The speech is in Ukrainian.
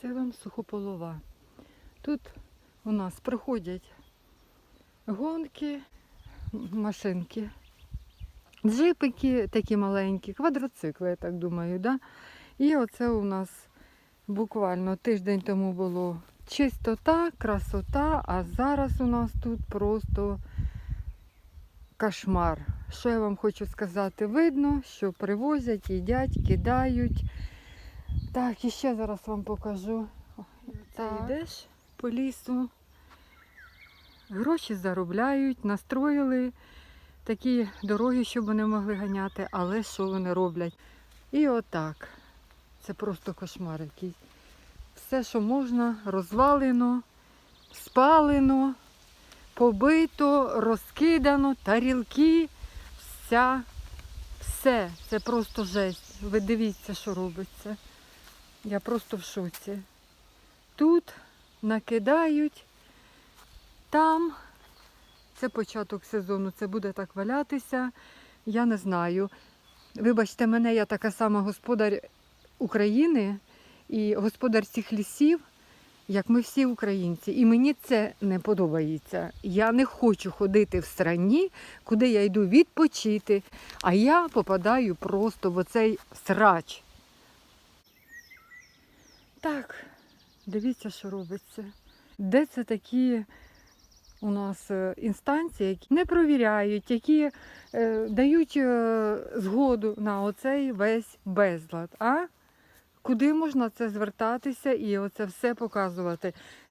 Це вам сухополова. Тут у нас проходять гонки, машинки, джипики такі маленькі, квадроцикли, я так думаю. Да? І оце у нас буквально тиждень тому було чистота, красота, а зараз у нас тут просто кошмар. Що я вам хочу сказати? Видно, що привозять, їдять, кидають. Так, і ще зараз вам покажу. Так. Йдеш по лісу, гроші заробляють, настроїли такі дороги, щоб вони могли ганяти, але що вони роблять? І отак. Це просто кошмар якийсь. Все, що можна, розвалено, спалено, побито, розкидано, тарілки, вся, все. Це просто жесть. Ви дивіться, що робиться. Я просто в шоці. Тут накидають, там це початок сезону, це буде так валятися. Я не знаю. Вибачте мене, я така сама господар України і господар цих лісів, як ми всі українці. І мені це не подобається. Я не хочу ходити в страні, куди я йду відпочити, а я попадаю просто в оцей срач. Так, дивіться, що робиться. Де це такі у нас е, інстанції, які не провіряють, які е, дають е, згоду на оцей весь безлад. А куди можна це звертатися і оце все показувати?